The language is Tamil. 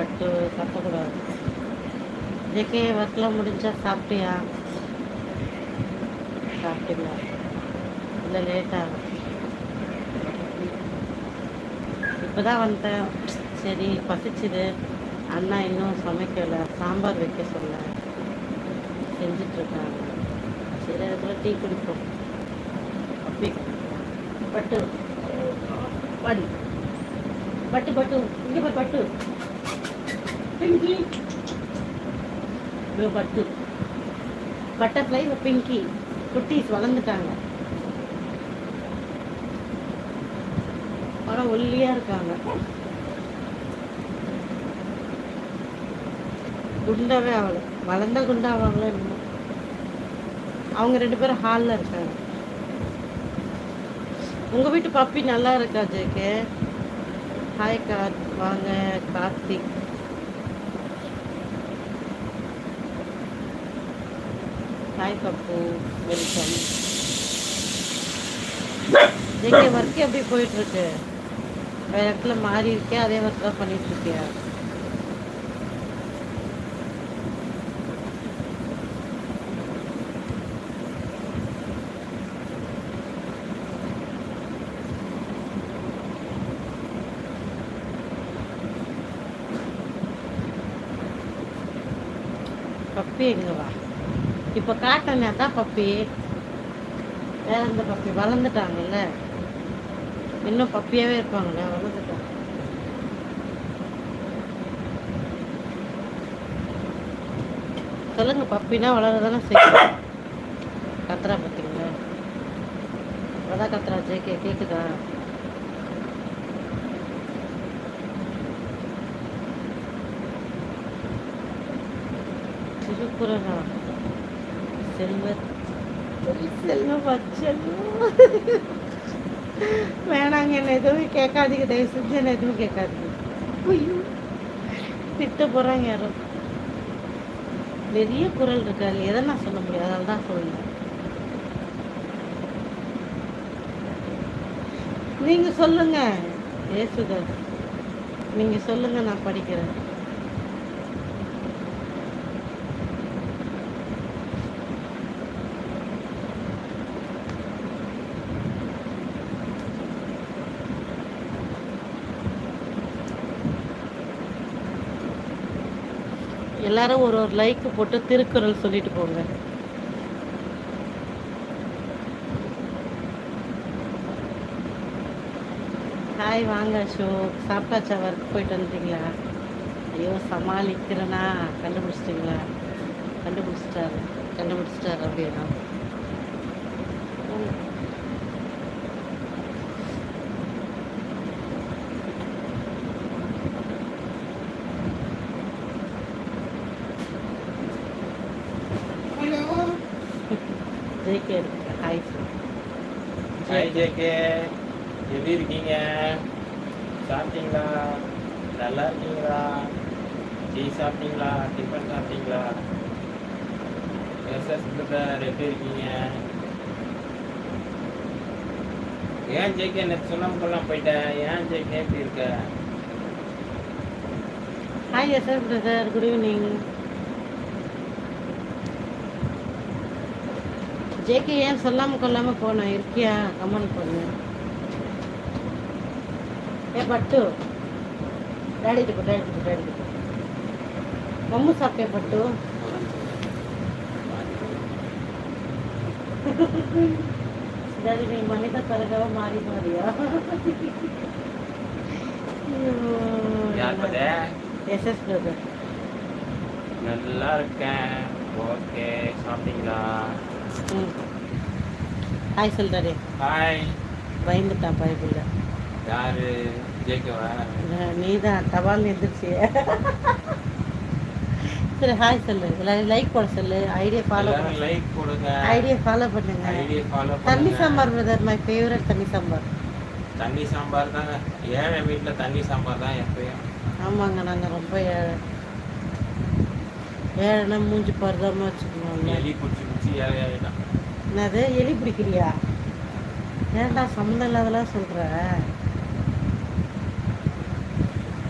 பட்டு கத்தக்கூடாது ஜேகே ஒர்க்லாம் முடிஞ்சா சாப்பிட்டியா? சாப்பிட்டீங்களா இல்லை லேட்டாகும் இப்போ தான் வந்துட்டேன் சரி பசிச்சுது. அண்ணா இன்னும் சமைக்கலை. சாம்பார் வைக்க சொல்ல. செஞ்சிட்ருக்காங்க. சரி அதுக்குள்ள டீ குடிப்போம். அப்படி பட்டு. பட்டு பட்டு. பட்டு இங்கே போய் பட்டு. பிங்கி இதோ பட்டு பட்டர்ஃப்ளை பிங்கி குட்டீஸ் வளர்ந்துட்டாங்க. ஆனால் ஒல்லியாக இருக்காங்க. குண்டாவே ஆகலை வளர்ந்தா குண்டாவாங்களோ என்னமோ. அவங்க ரெண்டு பேரும் ஹாலில் இருக்காங்க. உங்கள் வீட்டு பப்பி நல்லா இருக்கா ஜேகே ஹாய் கார்த் வாங்க Karthik. Hi Pappu welcome JK work எப்படி போயிட்டு இருக்கு வேற இடத்துல மாறி இருக்கே அதே ஒர்க் தான் பண்ணிட்டு இருக்கியா பப்பி எங்க வா இப்போ காட்டனே தான் பப்பி வேற எந்த பப்பி வளர்ந்துட்டாங்கல்ல. இன்னும் பப்பியாவே இருப்பாங்களே வளர்ந்துட்டாங்க. சொல்லுங்க பப்பினா வளரதானே செய்யும். கத்துறா பார்த்தீங்களா அதான் கத்துறா ஜேகே கேக்குதா? திருக்குறளா செல்வ செல்வ பச்செல்வம் வேணாங்க என்ன எதுவும் கேட்காதீங்க தயவு செஞ்சு என்ன எதுவும் கேட்காதீங்க. ஐயோ. திட்ட போகிறாங்க யாரும் நிறைய குரல் இருக்கு அதில் எதை நான் சொல்ல முடியாது அதனால தான் சொல்லுங்க நீங்க சொல்லுங்க. ஏசுதாஸ் நீங்க சொல்லுங்க நான் படிக்கிறேன். எல்லாரும் ஒரு ஒரு லைக் போட்டு திருக்குறள் சொல்லிட்டு போங்க. ஹாய் வாங்க அசோக். சாப்பிட்டாச்சா ஒர்க் போயிட்டு வந்துட்டீங்களா? ஐயோ சமாளிக்கிறேனா? கண்டுபிடிச்சிட்டிங்களா? கண்டுபிடிச்சிட்டாரு. கண்டுபிடிச்சிட்டாரு அப்படின்னா ஜேகே இருக்கு. Hi hi JK. எப்படி இருக்கீங்க? சாப்பிட்டீங்களா? நல்லா இருக்கீங்களா? டீ சாப்பிட்டீங்களா? டிஃபன் சாப்பிட்டீங்களா? எஸ்எஸ் பிரதர் எப்படி இருக்கீங்க? ஏன் ஜேகே நேற்று சொல்லாமலாம் போயிட்டேன். ஏன் ஜேகே எப்படி இருக்க? Hi yes sir brother good evening JK ஏன் சொல்லாம கொள்ளாம போனேன் இருக்கியா? கமெண்ட் பண்ணு. ஏ பட்டு. டாடிட்டு போ டாடிட்டு போ டாடிட்டு போ மம்மு சாப்பிட்டே பட்டு? டாடி நீ மனித பிறகவ மாறி மாறியா? யார் பதே எஸ் எஸ் பிரதர். நல்லா இருக்கேன். ஓகே சாப்பிட்டீங்களா? ஹாய் சொல்றாரு. ஹாய் பயந்துட்டான் பயப்புள்ள யாரு? ஜேகேவா நீ தான் தபால் எந்திரிச்சிய. சரி ஹாய் சொல்லு. எல்லாரும் லைக் போட சொல்லு. ஐடியா ஃபாலோ எல்லாரும் லைக் கொடுங்க ஐடியா ஃபாலோ பண்ணுங்க. ஐடியா ஃபாலோ தண்ணி பண்ணுங்க சாம்பார் பிரதர் மை ஃபேவரட் தண்ணி சாம்பார். தண்ணி சாம்பார் தாங்க. ஏழை வீட்டில் தண்ணி சாம்பார் தான் எப்பயும். ஆமாங்க நாங்கள் ரொம்ப ஏழை. ஏழைனா மூஞ்சி பருதாமல் வச்சுக்கணும்? எலி பிடிச்சி பிடிச்சி என்னது? எலி பிடிக்கிறியா? ஏன்டா சம்மந்தம் இல்லாதெல்லாம் சொல்கிற